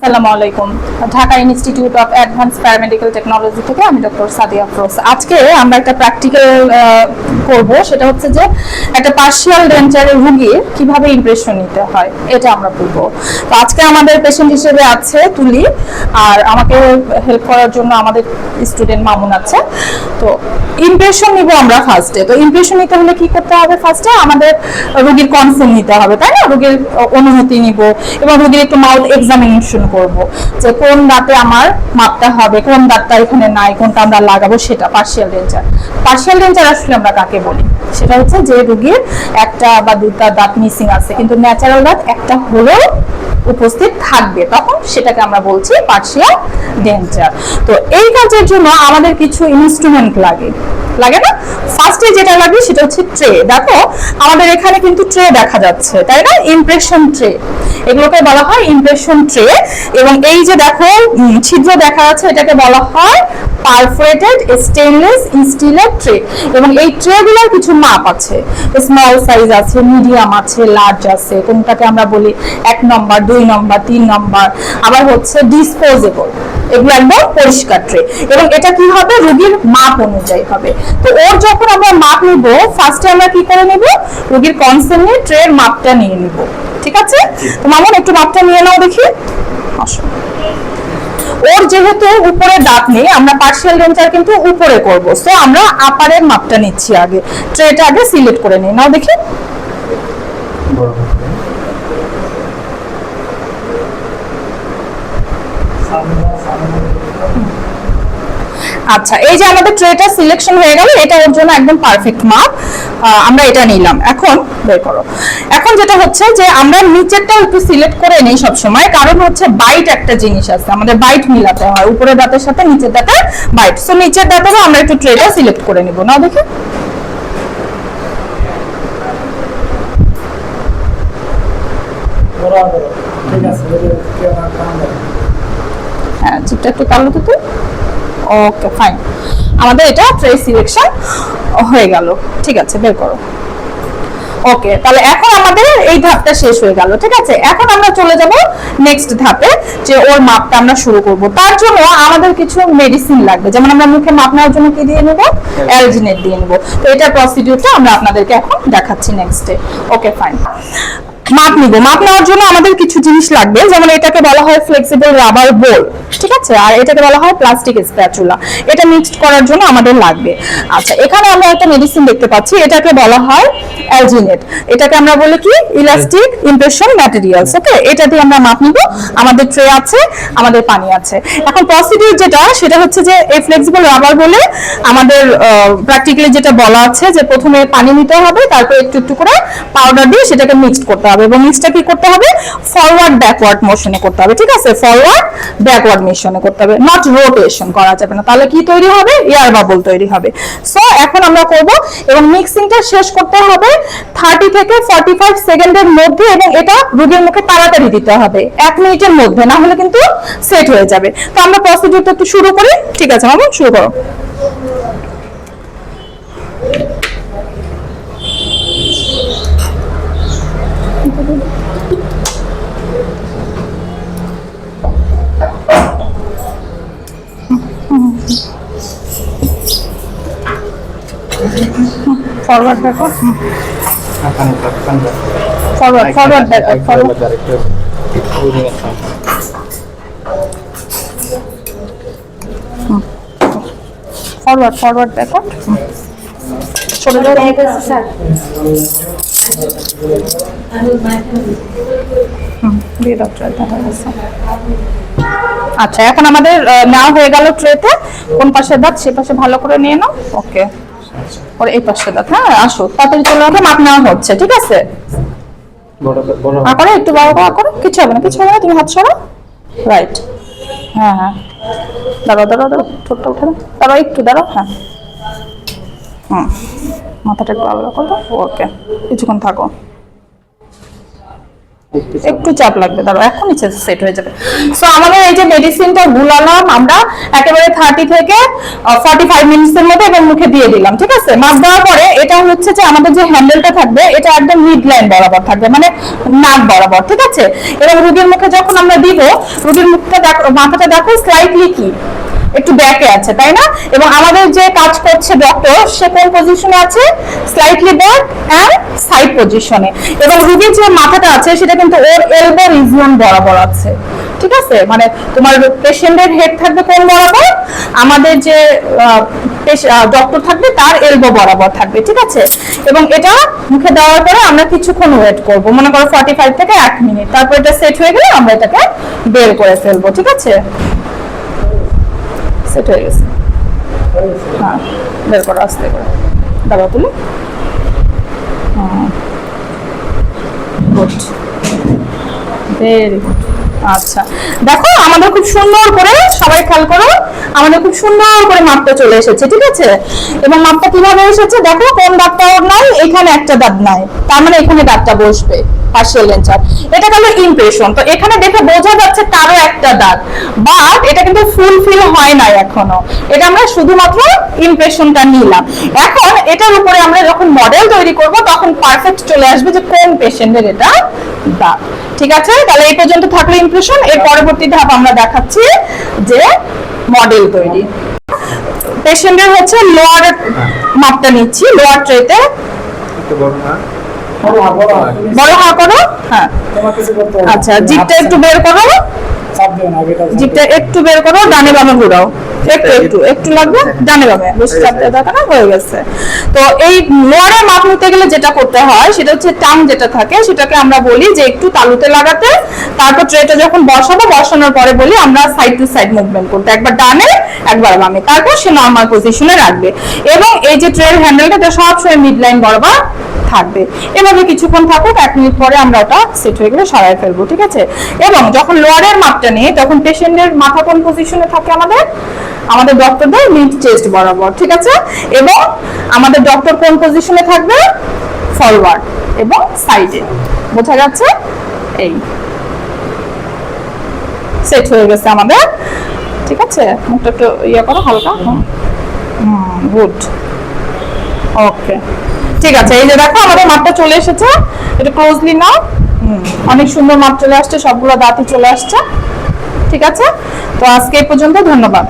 আসসালামু আলাইকুম। Dhaka institute of advance paramedical technology থেকে আমি ডক্টর সাদিয়া আফরোজ। আজকে আমরা একটা প্র্যাকটিক্যাল করব। সেটা হচ্ছে যে একটা পার্শিয়াল ডেন্টারের রুগীর কীভাবে ইমপ্রেশন নিতে হয়, এটা আমরা বলব। তো আজকে আমাদের পেশেন্ট হিসেবে আছে তুলি, আর আমাকে হেল্প করার জন্য আমাদের স্টুডেন্ট মামুন আছে। তো ইমপ্রেশন নিব আমরা ফার্স্টে তো ইমপ্রেশন নিতে হলে কি করতে হবে ফার্স্টে আমাদের রোগীর কনসেন্ট নিতে হবে, তাই না? রোগীর অনুমতি নিব, এবং রোগীর একটু মাউথ এক্সামিনেশন করব। যে কোন দাঁতে আমার মাপটা হবে, কোন দাঁতটা এখানে নাই, কোনটা আমরা লাগাবো সেটা পার্শিয়াল ডেঞ্চার পার্শিয়াল ডেঞ্চার আসলে আমরা কাকে বলি? সেটা হচ্ছে যে রুগীর একটা বা দুটা দাঁত মিসিং আছে, কিন্তু ন্যাচারাল দাঁত একটা হলেও উপস্থিত থাকবে, তখন সেটাকে আমরা বলছি পার্শিয়াল ডেঞ্চার তো এই কাজের জন্য আমাদের কিছু ইনস্ট্রুমেন্ট লাগে। লাগে না? ফার্স্টে যেটা লাগবে সেটা হচ্ছে ট্রে দেখো, আমাদের এখানে কিন্তু ট্রে দেখা যাচ্ছে, তাই না? ইমপ্রেশন ট্রে এগুলোকে বলা হয় ইমপ্রেশন ট্রে এবং এই যে দেখো ছিদ্র দেখা যাচ্ছে, এটাকে বলা হয় পারফোরেটেড স্টেনলেস স্টিলের ট্রে এবং এই ট্রেগুলোর কিছু মাপ আছে। স্মল সাইজ আছে মিডিয়াম আছে লার্জ আছে, কোনটাকে আমরা বলি এক নম্বর, দুই নম্বর, তিন নম্বর। আবার হচ্ছে ডিসপোজেবল এগুলো একদম পরিষ্কার ট্রে এবং এটা কি হবে? রোগীর মাপ অনুযায়ী হবে। তো ওর যখন আমরা মাপ নিব ফার্স্টে আমরা কি করে নেব? রোগীর কনসেন্ট নিয়ে ট্রের মাপটা নিয়ে নিব। ঠিক আছে? তো মামুন, একটু মাপটা নিয়ে নাও দেখি। আসো। ওর যেহেতু উপরে দাঁত নেই, আমরা পার্শিয়াল ডেন্টার কিন্তু উপরে করব। সো আমরা আপারের মাপটা নিচ্ছি আগে। ট্রেটা আগে সিলেক্ট করে নিই। নাও দেখি। আচ্ছা এই যে আমাদের ট্রেটা সিলেকশন হয়ে গেল, এটা ওর জন্য একদম পারফেক্ট মাপ আমরা এটা নিলাম। এখন বের করো। এখন যেটা হচ্ছে যে আমরা নিচেরটা একটু সিলেক্ট করে নেই সব সময় কারণ হচ্ছে বাইট একটা জিনিস আছে। আমাদের বাইট মিলাতে হয়, উপরের দাঁতের সাথে নিচের দাঁতের বাইট সো নিচের দাঁতেরও আমরা একটু ট্রেটা সিলেক্ট করে নিব। না দেখি। ঠিক আছে চিপটা একটু কালো তো তুই ওকে ফাইন আমাদের এটা ট্রে সিলেকশন হয়ে গেল। ঠিক আছে, বের করো। ওকে তাহলে এখন আমাদের এই ধাপটা শেষ হয়ে গেল, ঠিক আছে? এখন আমরা চলে যাব নেক্সট ধাপে, যে ওর মাপটা আমরা শুরু করব। তার জন্য আমাদের কিছু মেডিসিন লাগবে। যেমন আমরা মুখে মাপ নেওয়ার জন্য কি দিয়ে নেব? অ্যালজিনেট দিয়ে নেব। তো এটার প্রসিডিউরটা আমরা আপনাদেরকে এখন দেখাচ্ছি নেক্সটে ওকে ফাইন মাপ নিব। মাপ নেওয়ার জন্য আমাদের কিছু জিনিস লাগবে। যেমন এটাকে বলা হয় ফ্লেক্সিবল রাবার বোল ঠিক আছে? আর এটাকে বলা হয় প্লাস্টিক স্প্যাচুলা এটা মিক্সড করার জন্য আমাদের লাগবে। আচ্ছা এখানে আমরা একটা মেডিসিন দেখতে পাচ্ছি। এটাকে বলা হয় অ্যালজিনেট এটাকে আমরা বলি কি? ইলাস্টিক ইমপ্রেশন ম্যাটেরিয়ালস ওকে এটা দিয়ে আমরা মাপ নিব। আমাদের ট্রে আছে, আমাদের পানি আছে। এখন প্রসিডিউর যেটা, সেটা হচ্ছে যে এই ফ্লেক্সিবল রাবার বলে আমাদের প্র্যাকটিক্যালি যেটা বলা আছে যে প্রথমে পানি নিতে হবে, তারপর একটু একটু করে পাউডার দিয়ে সেটাকে মিক্সড করতে হবে। এবং মিক্সটা কি করতে হবে? ফরওয়ার্ড ব্যাকওয়ার্ড মোশনে করতে হবে, ঠিক আছে? ফরওয়ার্ড ব্যাকওয়ার্ড মোশনে করতে হবে নট রোটেশন করা যাবে না। তাহলে কি তৈরি হবে? এয়ার বাবল তৈরি হবে। সো এখন আমরা করব এবং মিক্সিংটা শেষ করতে হবে থার্টি থেকে ফর্টি ফাইভ সেকেন্ডের মধ্যে এবং এটা রোগীর মুখে তাড়াতাড়ি দিতে হবে। এক মিনিটের মধ্যে, না হলে কিন্তু সেট হয়ে যাবে। তো আমরা প্রসিডিউরটা একটু শুরু করি। ঠিক আছে মামুন শুরু করো। Forward backward forward forward backward forward forward forward backward সরে যাও হুম, দিয়ে দাও ট্রেটা আচ্ছা এখন আমাদের নেওয়া হয়ে গেল ট্রেতে কোন পাশে দাঁত সে পাশে ভালো করে নিয়ে নাও। ওকে পরে এই পাশে দেখ হ্যাঁ আসো। তাড়াতাড়ি চলে আসো মাপ নেওয়া হচ্ছে ঠিক আছে? আকারে করে একটু বড় করে করো কিছু হবে না কিছু হবে না তুমি হাত সরো রাইট হ্যাঁ হ্যাঁ। দাঁড়াও দাঁড়াও দাঁড়াও ঠোঁটটা উঠে দাও দাঁড়াও একটু দাঁড়াও হ্যাঁ। হুম। মাথাটা একটু আলাদা করো ওকে। কিছুক্ষণ থাকো। একটু চাপ লাগবে দাঁড়াও এখনই সেট হয়ে যাবে। সো আমাদের এই যে মেডিসিনটা গুলালাম আমরা একেবারে থার্টি থেকে ফর্টি ফাইভ মিনিটস এর মধ্যে এবং মুখে দিয়ে দিলাম ঠিক আছে? মাছ দেওয়ার পরে এটা হচ্ছে যে আমাদের যে হ্যান্ডেলটা থাকবে এটা একদম মিড লাইন বরাবর থাকবে মানে নাক বরাবর ঠিক আছে? এবং রুগীর মুখে যখন আমরা দিব রুগীর মুখটা দেখো মাথাটা দেখো স্লাইটলি কি? একটু ব্যাকে আছে, তাই না? এবং আমাদের যে কাজ করছে ডক্টর সে কোন পজিশনে আছে? স্লাইটলি ব্যাক অ্যান্ড সাইড পজিশনে এবং রুগীর যে মাথাটা আছে, সেটা কিন্তু ওর এলবো রিজিয়ন বরাবর আছে। ঠিক আছে? মানে তোমার পেশেন্টের হেড থাকবে কোন বরাবর? আমাদের যে ডক্টর থাকবে, তার এলবো বরাবর থাকবে, ঠিক আছে? এবং এটা মুখে দেওয়ার পরে আমরা কিছুক্ষণ ওয়েট করব। মনে করো ফর্টি ফাইভ থেকে এক মিনিট তারপর এটা সেট হয়ে গেলে আমরা এটাকে বের করে ফেলব, ঠিক আছে? সেট হয়ে গেছে। হ্যাঁ বের করো আস্তে করে। দাবা তুলে। গুড। ভেরি গুড আচ্ছা। দেখো, আমাদের খুব সুন্দর করে সবাই খেয়াল করো, আমাদের খুব সুন্দর করে মাপটা চলে এসেছে, ঠিক আছে? এবং মাপটা কীভাবে এসেছে? দেখো, কোন দাগটা ওর নাই, এখানে একটা দাগ নাই। তার মানে এখানে দাগটা বসবে পার্সিয়াল লেন্সার এটা গেল ইমপ্রেশন তো এখানে দেখে বোঝা যাচ্ছে তারও একটা দাগ বাট এটা কিন্তু ফুলফিল হয় নাই এখনও। এটা আমরা শুধুমাত্র ইমপ্রেশনটা নিলাম। এখন এটার উপরে আমরা যখন মডেল তৈরি করব, তখন পারফেক্ট চলে আসবে যে কোন পেশেন্টের এটা দাগ ঠিক আছে? তাহলে এই পর্যন্ত থাকল ইমপ্রেশন এর পরবর্তী ধাপ আমরা দেখাচ্ছি যে মডেল তৈরি। পেশেন্টের হচ্ছে লোয়ার মাপটা নিচ্ছি লোয়ার ট্রেতে একটু বড় হা, করো? হ্যাঁ। আচ্ছা জিপটা একটু বের করো। জিপটা একটু বের করো ডানে বামে ঘুরাও। একটু একটু একটু লাগবে? ডানে বামে বেশি চাপ দেওয়া দরকার না হয়ে গেছে। তো এই লোয়ারে মাপ নিতে গেলে যেটা করতে হয় সেটা হচ্ছে টাং যেটা থাকে সেটাকে আমরা বলি যে একটু তালুতে লাগাতে তারপর ট্রেটা যখন বসাবো বসানোর পরে বলি আমরা সাইড টু সাইড মুভমেন্ট করতে একবার ডানে একবার বামে। তারপর সে নর্মাল পজিশনে রাখবে। এবং এই যে ট্রের হ্যান্ডেলটা এটা সবসময় মিড লাইন বরাবর থাকবে। এভাবে কিছুক্ষণ থাকুক এক মিনিট পরে আমরা ওটা সেট হয়ে গেলে সরাই ফেলব ঠিক আছে? এবং যখন লোয়ারের মাপটা নিই তখন পেশেন্টের মাথা কোন পজিশনে থাকে আমাদের? আমাদের ডক্টরদের মিড চেস্ট বরাবর, ঠিক আছে? এবং আমাদের ডক্টর কোন পজিশনে থাকবে? ফরওয়ার্ড এবং সাইডে বোঝা যাচ্ছে? এই। সেট হয়ে গেছে আমাদের। ঠিক আছে? মুখটা একটু ইয়ে করো, হালকা। গুড ওকে ঠিক আছে, এই যে দেখো, আমাদের মাপটা চলে এসেছে। এটা ক্লোজলি নাও। অনেক সুন্দর মাপ চলে আসছে, সবগুলো দাঁতই চলে আসছে। ঠিক আছে? তো আজকে এই পর্যন্ত ধন্যবাদ।